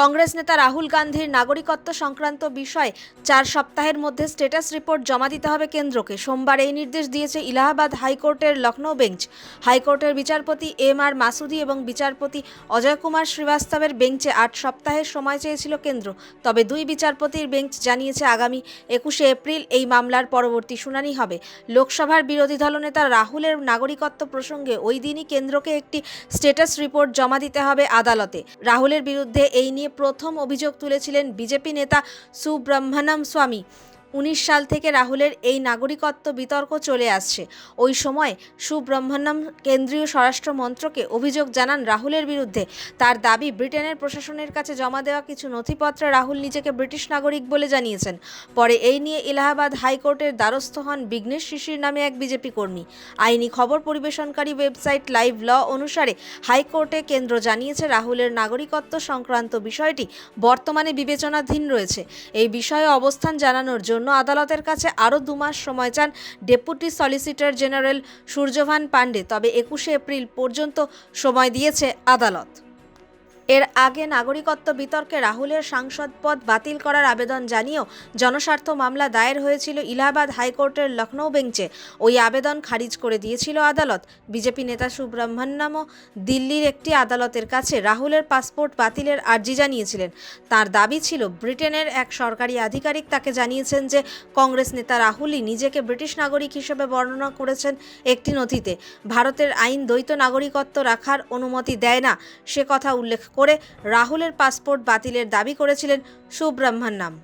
কংগ্রেস নেতা রাহুল গান্ধীর নাগরিকত্ব সংক্রান্ত বিষয়ে চার সপ্তাহের মধ্যে স্ট্যাটাস রিপোর্ট জমা দিতে হবে কেন্দ্রকে। সোমবার এই নির্দেশ দিয়েছে ইলাহাবাদ হাইকোর্টের লখনৌ বেঞ্চ। হাইকোর্টের বিচারপতি এম আর মাসুদি এবং বিচারপতি অজয় কুমার শ্রীবাস্তবের বেঞ্চে আট সপ্তাহের সময় চেয়েছিল কেন্দ্র। তবে দুই বিচারপতির বেঞ্চ জানিয়েছে, আগামী একুশে এপ্রিল এই মামলার পরবর্তী শুনানি হবে। লোকসভার বিরোধী দলনেতা রাহুলের নাগরিকত্ব প্রসঙ্গে ওই দিনই কেন্দ্রকে একটি স্ট্যাটাস রিপোর্ট জমা দিতে হবে আদালতে। রাহুলের বিরুদ্ধে এই নিয়ে প্রথম অভিযোগ তুলেছিলেন বিজেপি নেতা সুব্রহ্মণ্যম স্বামী। উনিশ সাল থেকে রাহুলের এই নাগরিকত্ব বিতর্ক চলে আসছে। ওই সময় সুব্রহ্মণ্যম কেন্দ্রীয় স্বরাষ্ট্র মন্ত্রকে অভিযোগ জানান রাহুলের বিরুদ্ধে। তার দাবি, ব্রিটেনের প্রশাসনের কাছে জমা দেওয়া কিছু নথিপত্রে রাহুল নিজেকে ব্রিটিশ নাগরিক বলে জানিয়েছেন। পরে এই নিয়ে এলাহাবাদ হাইকোর্টের দ্বারস্থ হন বিঘ্নেশ শিশির নামে এক বিজেপি কর্মী। আইনি খবর পরিবেশনকারী ওয়েবসাইট লাইভ ল অনুসারে হাইকোর্টে কেন্দ্র জানিয়েছে রাহুলের নাগরিকত্ব সংক্রান্ত বিষয়টি বর্তমানে বিবেচনাধীন রয়েছে। এই বিষয়ে অবস্থান জানানোর জন্য আদালতের কাছে আরও দু মাস সময় চান deputy solicitor general Suryabhan Pandey. তবে একুশে এপ্রিল পর্যন্ত সময় দিয়েছে আদালত। এর আগে নাগরিকত্ব বিতর্কে রাহুলের সাংসদ পদ বাতিল করার আবেদন জানিয়েও জনস্বার্থ মামলা দায়ের হয়েছিল ইলাহাবাদ হাইকোর্টের লখনৌ বেঞ্চে। ওই আবেদন খারিজ করে দিয়েছিল আদালত। বিজেপি নেতা সুব্রহ্মণ্যমও দিল্লির একটি আদালতের কাছে রাহুলের পাসপোর্ট বাতিলের আর্জি জানিয়েছিলেন। তার দাবি ছিল, ব্রিটেনের এক সরকারি আধিকারিক তাকে জানিয়েছেন যে, কংগ্রেস নেতা রাহুলই নিজেকে ব্রিটিশ নাগরিক হিসেবে বর্ণনা করেছেন একটি নথিতে। ভারতের আইন দ্বৈত নাগরিকত্ব রাখার অনুমতি দেয় না, সে কথা উল্লেখ করে রাহুলের পাসপোর্ট বাতিলের দাবি করেছিলেন সুব্রহ্মণ্যম